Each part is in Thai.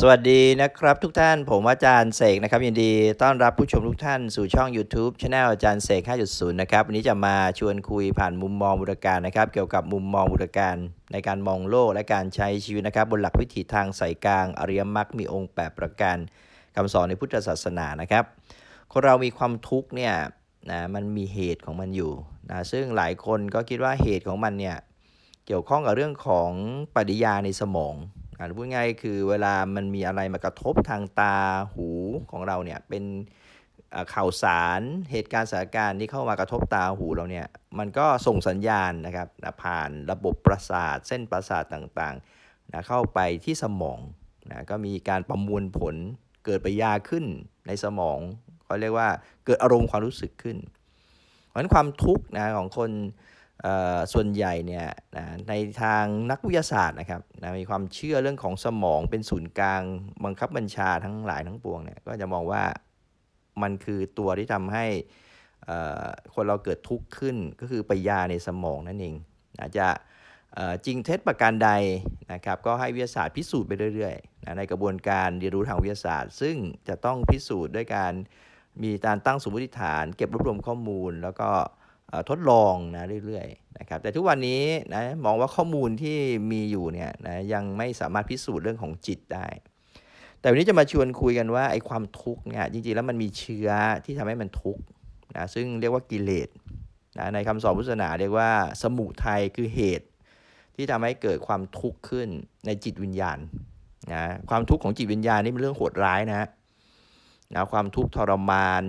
สวัสดีนะครับทุกท่านผมอาจารย์เสกนะครับ ยินดีต้อนรับผู้ชมทุกท่านสู่ช่อง YouTube c h anel อาจารย์เสก 5.0 นะครับ วันนี้จะมาชวนคุยผ่านมุมมองบุรการนะครับ เกี่ยวกับมุมมองบุรการในการมองโลกและการใช้ชีวิตนะครับ บนหลักวิถีทางสายกลาง อริยมรรคมีองค์ 8 ประการคำสอนในพุทธศาสนานะครับคนเรามีความทุกข์เนี่ยนะมันมีเหตุของมันอยู่นะซึ่งหลายคนก็คิดว่าเหตุของมันเนี่ยเกี่ยวข้องกับเรื่องของปฏิยาในสมอง อ่าพูดง่ายคือเวลามันมีอะไรมากระทบทางตาหูของเราเนี่ยเป็นข่าวสารเหตุการณ์สถานการณ์ที่เข้ามากระทบตาหูเราเนี่ยมันก็ส่งสัญญาณนะครับนะผ่านระบบประสาท เส้นประสาทต่างๆนะเข้าไปที่สมองนะก็มีการประมวลผลเกิดปยาขึ้นในสมองเขาเรียกว่าเกิดอารมณ์ความรู้สึกขึ้นเพราะฉะนั้นความทุกข์นะของคน ส่วนใหญ่เนี่ยนะในทางนักวิทยาศาสตร์นะครับนะมีความเชื่อเรื่องของสมองเป็นศูนย์กลางบังคับบัญชาทั้งหลายทั้งปวงเนี่ยก็จะมองว่ามันคือตัวที่ทำให้คนเราเกิดทุกข์ขึ้นก็คือปยาในสมองนั่นเองอาจจะจริงเท็จประการใดนะครับก็ให้วิทยาศาสตร์พิสูจน์ไปเรื่อยๆนะในกระบวนการเรียนรู้ทางวิทยาศาสตร์ ซึ่งจะต้องพิสูจน์ด้วยการมีการตั้งสมมติฐาน เก็บรวบรวมข้อมูล แล้วก็ ทดลองนะเรื่อยๆนะครับแต่ทุกวันนี้นะมองว่าข้อมูลที่มีอยู่เนี่ยนะยังไม่สามารถพิสูจน์เรื่องของจิตได้ แต่วันนี้จะมาชวนคุยกันว่าไอ้ความทุกข์เนี่ยจริงๆแล้วมันมีเชื้อที่ทำให้มันทุกข์นะซึ่งเรียกว่ากิเลสนะในคำสอนพุทธศาสนาเรียกว่าสมุทัยคือเหตุ ที่ทำให้เกิดความทุกข์ขึ้นในจิตวิญญาณนะความทุกข์ของจิตวิญญาณนี่เป็นเรื่องโหดร้ายนะฮะนะความทุกข์ทรมาน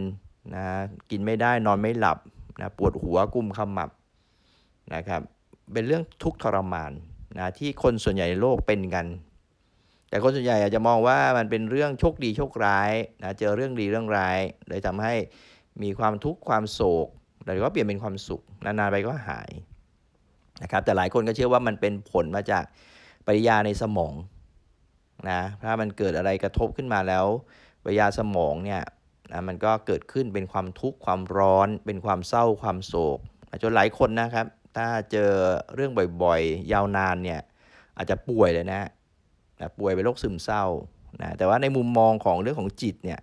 นะกินไม่ได้นอนไม่หลับ นะปวดหัวกุมขมับนะครับเป็นเรื่องทุกข์ทรมานนะที่คนส่วนใหญ่ในโลกเป็นกัน แต่คนส่วนใหญ่อาจจะมองว่ามันเป็นเรื่องโชคดีโชคร้ายนะเจอเรื่องดีเรื่องร้ายเลยทำให้มีความทุกข์ความโศกแต่ก็เปลี่ยนเป็นความสุขนานๆไปก็หายนะครับแต่หลายคนก็เชื่อว่ามันเป็นผลมาจากปริยาในสมองนะถ้ามันเกิดอะไรกระทบขึ้นมาแล้วปริยาสมองเนี่ย นะมันก็เกิดขึ้นเป็นความทุกข์ความร้อน เป็นความเศร้าความโศกจนหลายคนนะครับ ถ้าเจอเรื่องบ่อยๆ ยาวนานเนี่ยอาจจะป่วยเลยนะนะป่วยเป็นโรคซึมเศร้านะแต่ว่าในมุมมองของเรื่องของจิตเนี่ย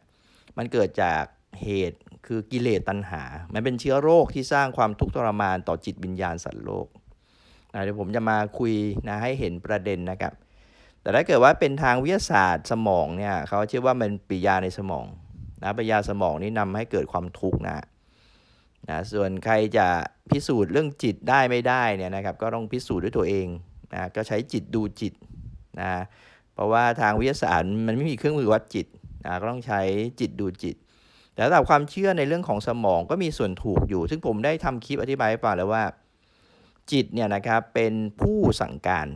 มันเกิดจากเหตุคือกิเลสตัณหา มันเป็นเชื้อโรคที่สร้างความทุกข์ทรมานต่อจิตวิญญาณสัตว์โลกนะเดี๋ยวผมจะมาคุยนะให้เห็นประเด็นนะครับ แต่ถ้าเกิดว่าเป็นทางวิทยาศาสตร์สมองเนี่ยเขาเชื่อว่ามันปิยาในสมอง นะปฏิกิริยาสมองนี่นำให้เกิดความทุกข์นะนะส่วนใครจะพิสูจน์เรื่องจิตได้ไม่ได้เนี่ยนะครับก็ต้องพิสูจน์ด้วยตัวเองนะก็ใช้จิตดูจิตนะเพราะว่าทางวิทยาศาสตร์มันไม่มีเครื่องมือวัดจิตนะก็ต้องใช้จิตดูจิต แต่สำหรับความเชื่อในเรื่องของสมองก็มีส่วนถูกอยู่ ซึ่งผมได้ทำคลิปอธิบายให้ฟังแล้วว่า จิตเนี่ยนะครับเป็นผู้สั่งการ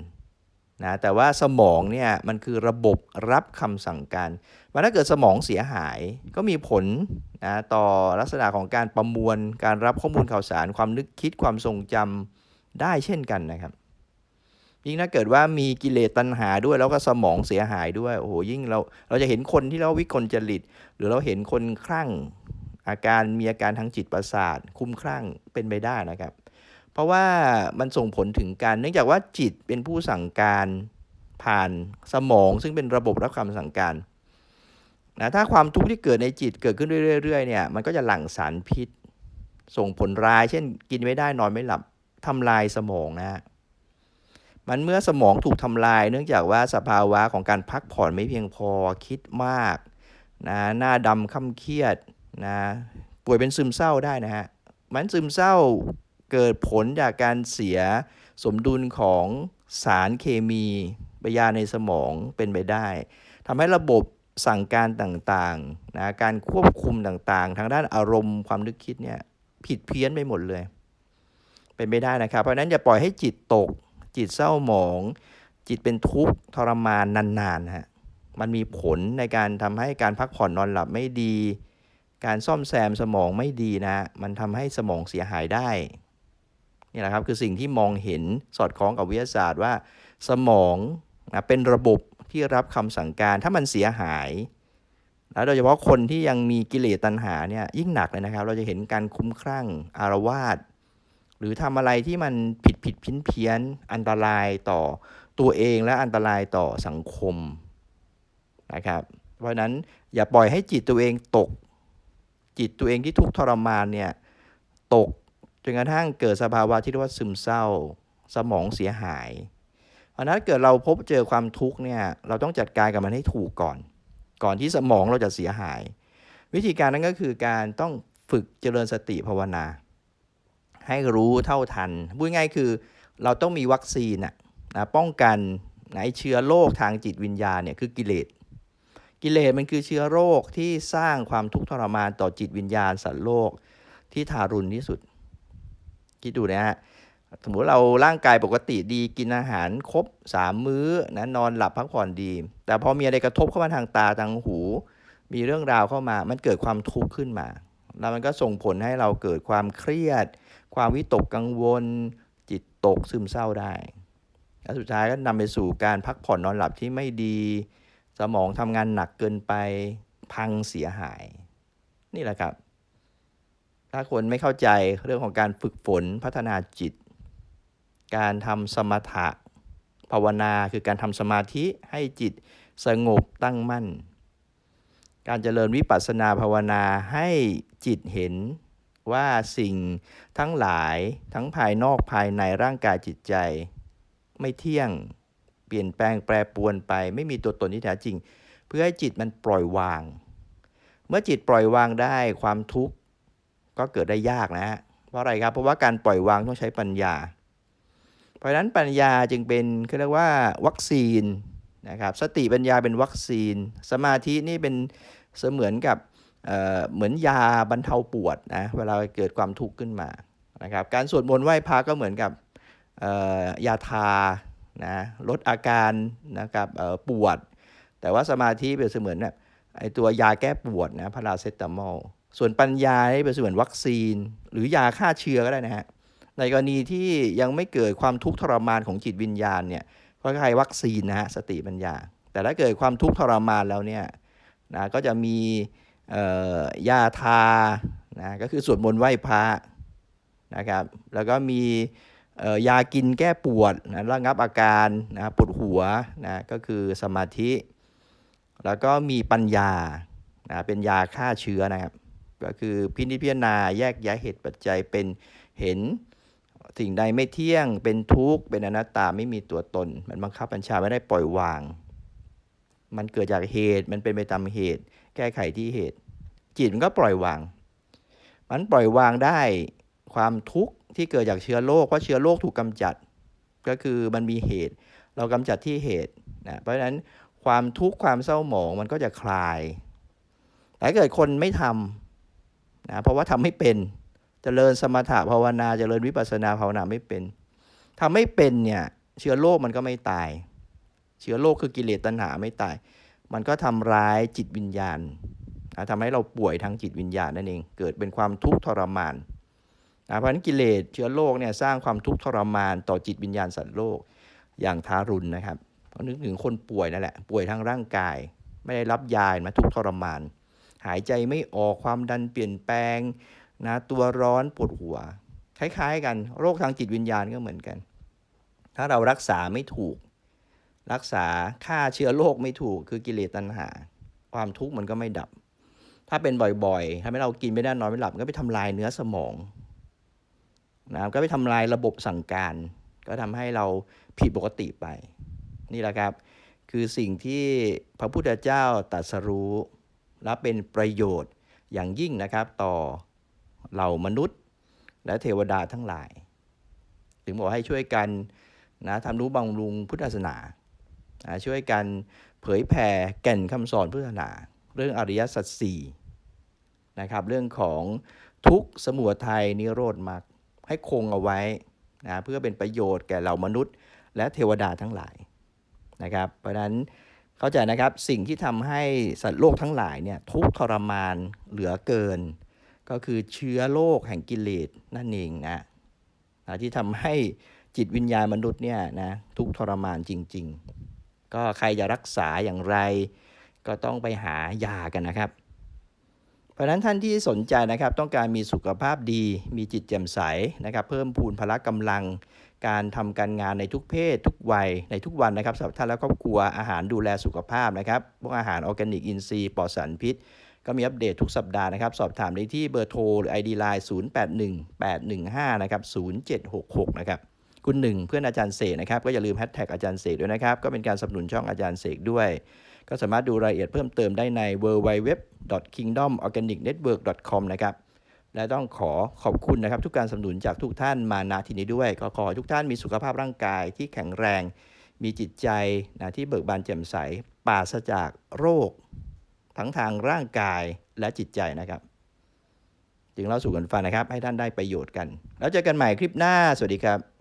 นะแต่ว่าสมองเนี่ยมันคือระบบรับคำสั่งการว่าถ้าเกิดสมองเสียหายก็มีผลนะต่อลักษณะของการประมวลการรับข้อมูลข่าวสาร ความนึกคิดความทรงจำได้เช่นกันนะครับ ยิ่งถ้าเกิดว่ามีกิเลสตัณหาด้วยแล้วก็สมองเสียหายด้วยโอ้โหยิ่งเราเราจะเห็นคนที่เราวิกลจริต หรือเราเห็นคนคลั่งอาการมีอาการทางจิตประสาท คุ้มคลั่งเป็นไปได้นะครับ เพราะว่ามันส่งผลถึงการ เนื่องจากว่าจิตเป็นผู้สั่งการผ่านสมอง ซึ่งเป็นระบบรับคำสั่งการนะถ้าความทุกข์ที่เกิดในจิตเกิดขึ้นเรื่อยๆเนี่ยมันก็จะหลั่งสารพิษ ส่งผลร้าย เช่น กินไม่ได้นอนไม่หลับทำลายสมองนะมันเมื่อสมองถูกทำลาย เนื่องจากว่าสภาวะของการพักผ่อนไม่เพียงพอคิดมากนะหน้าดำค่ำเครียดนะป่วยเป็นซึมเศร้าได้นะฮะมันซึมเศร้า เกิดผลจากการเสียสมดุลของสารเคมีปฏิกิริยาในสมองเป็นไปได้ทำให้ระบบสั่งการต่างๆนะการควบคุมต่างๆ ทางด้านอารมณ์ความนึกคิดเนี่ยผิดเพี้ยนไปหมดเลย เป็นไปได้นะครับ เพราะฉะนั้นอย่าปล่อยให้จิตตก จิตเศร้าหมอง จิตเป็นทุกข์ทรมานนานๆฮะมันมีผลในการทำให้การพักผ่อนนอนหลับไม่ดี การซ่อมแซมสมองไม่ดีนะ มันทำให้สมองเสียหายได้ นี่แหละครับคือสิ่งที่มองเห็นสอดคล้องกับวิทยาศาสตร์ว่า สมองนะเป็นระบบที่รับคำสั่งการถ้ามันเสียหายแล้วโดยเฉพาะคนที่ยังมีกิเลสตัณหาเนี่ยยิ่งหนักเลยนะครับ เราจะเห็นการคุ้มครั่งอารวาสหรือทำอะไรที่มันผิดผิดเพี้ยนเพี้ยนอันตรายต่อตัวเองและอันตรายต่อสังคมนะครับ เพราะฉะนั้นอย่าปล่อยให้จิตตัวเองตก จิตตัวเองที่ทุกข์ทรมานเนี่ยตก จนกระทั่งเกิดสภาวะที่เรียกว่าซึมเศร้า สมองเสียหายเพราะนั้นเกิดเราพบเจอความทุกข์เนี่ยเราต้องจัดการกับมันให้ถูกก่อน ก่อนที่สมองเราจะเสียหาย วิธีการนั้นก็คือการต้องฝึกเจริญสติภาวนา ให้รู้เท่าทันพูดง่ายคือเราต้องมีวัคซีนะนะป้องกันไหนเชื้อโรคทางจิตวิญญาณเนี่ยคือกิเลสกิเลสมันคือเชื้อโรคที่สร้างความทุกข์ทรมานต่อจิตวิญญาณสัตว์โลกที่ทารุณที่สุด คิดดูนะฮะสมมติเราร่างกายปกติดีกินอาหารครบสามมื้อนะนอนหลับพักผ่อนดี แต่พอมีอะไรกระทบเข้ามาทางตาทางหู มีเรื่องราวเข้ามา มันเกิดความทุกข์ขึ้นมา แล้วมันก็ส่งผลให้เราเกิดความเครียด ความวิตกกังวล จิตตกซึมเศร้าได้ และสุดท้ายก็นำไปสู่การพักผ่อนนอนหลับที่ไม่ดี สมองทำงานหนักเกินไปพังเสียหาย นี่แหละครับ ถ้าคนไม่เข้าใจเรื่องของการฝึกฝนพัฒนาจิต การทำสมถะภาวนาคือการทำสมาธิให้จิตสงบตั้งมั่น การเจริญวิปัสสนาภาวนาให้จิตเห็นว่าสิ่งทั้งหลายทั้งภายนอกภายในร่างกายจิตใจ ไม่เที่ยงเปลี่ยนแปลงแปรปรวนไป ไม่มีตัวตนที่แท้จริง เพื่อให้จิตมันปล่อยวาง เมื่อจิตปล่อยวางได้ความทุกข์ ก็เกิดได้ยากนะฮะเพราะอะไรครับ เพราะว่าการปล่อยวางต้องใช้ปัญญา เพราะฉะนั้นปัญญาจึงเป็นเขาเรียกว่าวัคซีนนะครับ สติปัญญาเป็นวัคซีน สมาธินี่เป็นเสมือนกับเเหมือนยาบรรเทาปวดนะ เวลาเกิดความทุกข์ขึ้นมานะครับ การสวดมนต์ไหว้พระก็เหมือนกับยาทานะลดอาการนะครับปวด แต่ว่าสมาธิเป็นเสมือนแบบไอตัวยาแก้ปวดนะพาราเซตามอล ส่วนปัญญานี่เป็นเสมือนวัคซีน หรือยาฆ่าเชื้อก็ได้นะฮะในกรณีที่ยังไม่เกิดความทุกข์ทรมานของจิตวิญญาณเนี่ยก็คล้ายวัคซีนนะฮะสติปัญญา แต่ถ้าเกิดความทุกข์ทรมานแล้วเนี่ยนะก็จะมียาทานะก็คือสวดมนต์ไหว้พระนะครับแล้วก็มียากินแก้ปวดนะระงับอาการนะปวดหัวนะก็คือสมาธิ แล้วก็มีปัญญานะเป็นยาฆ่าเชื้อนะครับ ก็คือพินิจพิจารณาแยกแยเหตุปัจจัยเป็นเห็นสิ่งใดไม่เที่ยง เป็นทุกข์ เป็นอนัตตาไม่มีตัวตน มันบังคับบัญชาไม่ได้ปล่อยวาง มันเกิดจากเหตุ มันเป็นไปตามเหตุ แก้ไขที่เหตุ จิตมันก็ปล่อยวาง มันปล่อยวางได้ความทุกข์ที่เกิดจากเชื้อโรคเพราะเชื้อโรคถูกกำจัด ก็คือมันมีเหตุ เรากำจัดที่เหตุนะ เพราะฉะนั้นความทุกข์ความเศร้าหมองมันก็จะคลาย แต่เกิดคนไม่ทำ นะเพราะว่าทำไม่เป็นจเจริญสมถะภาวนาจเจริญวิปัสนาภาวนาไม่เป็นทำไม่เป็นเนี่ยเชื้อโรคมันก็ไม่ตาย เชื้อโรคคือกิเลสตัณหาไม่ตาย มันก็ทำร้ายจิตวิญญาณนะทำให้เราป่วยทางจิตวิญญาณนั่นเอง เกิดเป็นความทุกข์ทรมานนะเพราะฉะนั้นกิเลสเชื้อโรคเนี่ยสร้างความทุกข์ทรมานต่อจิตวิญญาณสัตว์โลกอย่างทารุณนะครับนึกถึงคนป่วยนั่นแหละป่วยทางร่างกาย ไม่ได้รับยามาทุกข์ทรมาน หายใจไม่ออกความดันเปลี่ยนแปลงนะตัวร้อนปวดหัว คล้ายๆ กันโรคทางจิตวิญญาณก็เหมือนกัน ถ้าเรารักษาไม่ถูก รักษาฆ่าเชื้อโรคไม่ถูกคือกิเลสตัณหา ความทุกข์มันก็ไม่ดับ ถ้าเป็นบ่อยๆทำให้เรากินไม่ได้นอนไม่หลับก็ไปทำลายเนื้อสมองนะก็ไปทำลายระบบสั่งการ ก็ทำให้เราผิดปกติไป นี่แหละครับ คือสิ่งที่พระพุทธเจ้าตรัสรู้ และเป็นประโยชน์อย่างยิ่งนะครับต่อเหล่ามนุษย์ และเทวดาทั้งหลาย ถึงบอกให้ช่วยกันนะทำรู้บำรุงพุทธศาสนาะช่วยกันเผยแผ่แก่นคำสอนพุทธศาสนา เรื่องอริยสัจสี่นะครับเรื่องของทุกสมุทัยนิโรธมรรคให้คงเอาไว้นะเพื่อเป็นประโยชน์แก่เหล่ามนุษย์ และเทวดาทั้งหลายนะครับเพราะฉะนั้น เข้าใจนะครับสิ่งที่ทำให้สัตว์โลกทั้งหลายเนี่ยทุกทรมานเหลือเกิน ก็คือเชื้อโรคแห่งกิเลสนั่นเองนะนะที่ทำให้จิตวิญญาณมนุษย์เนี่ยนะทุกทรมานจริง ๆ ก็ใครจะรักษาอย่างไร ก็ต้องไปหายากันนะครับ เพราะนั้นท่านที่สนใจนะครับต้องการมีสุขภาพดี มีจิตแจ่มใสนะครับ เพิ่มพูนพละกำลัง การทำการงานในทุกเพศ ทุกวัยในทุกวันนะครับสำหรับท่านและครอบครัวอาหารดูแลสุขภาพนะครับพวกอาหารออร์แกนิกอินทรีย์ปลอดสารพิษ ก็มีอัปเดตทุกสัปดาห์นะครับ สอบถามได้ที่เบอร์โทรหรือ ID Line 081815นะครับ0766นะครับคุณหนึ่งเพื่อนอาจารย์เสกนะครับก็อย่าลืมแฮชแท็กอาจารย์เสกด้วยนะครับก็เป็นการสนับสนุนช่องอาจารย์เสกด้วย ก็สามารถดูรายละเอียดเพิ่มเติมได้ใน www.kingdomorganicnetwork.com นะครับ และต้องขอขอบคุณนะครับ ทุกการสนับสนุนจากทุกท่านมาณที่นี้ด้วยก็ขอให้ทุกท่านมีสุขภาพร่างกายที่แข็งแรง มีจิตใจนะที่เบิกบานแจ่มใสปราศจากโรค ทั้งทางร่างกายและจิตใจนะครับ จึงเล่าสู่กันฟังนะครับ ให้ท่านได้ประโยชน์กัน แล้วเจอกันใหม่คลิปหน้า สวัสดีครับ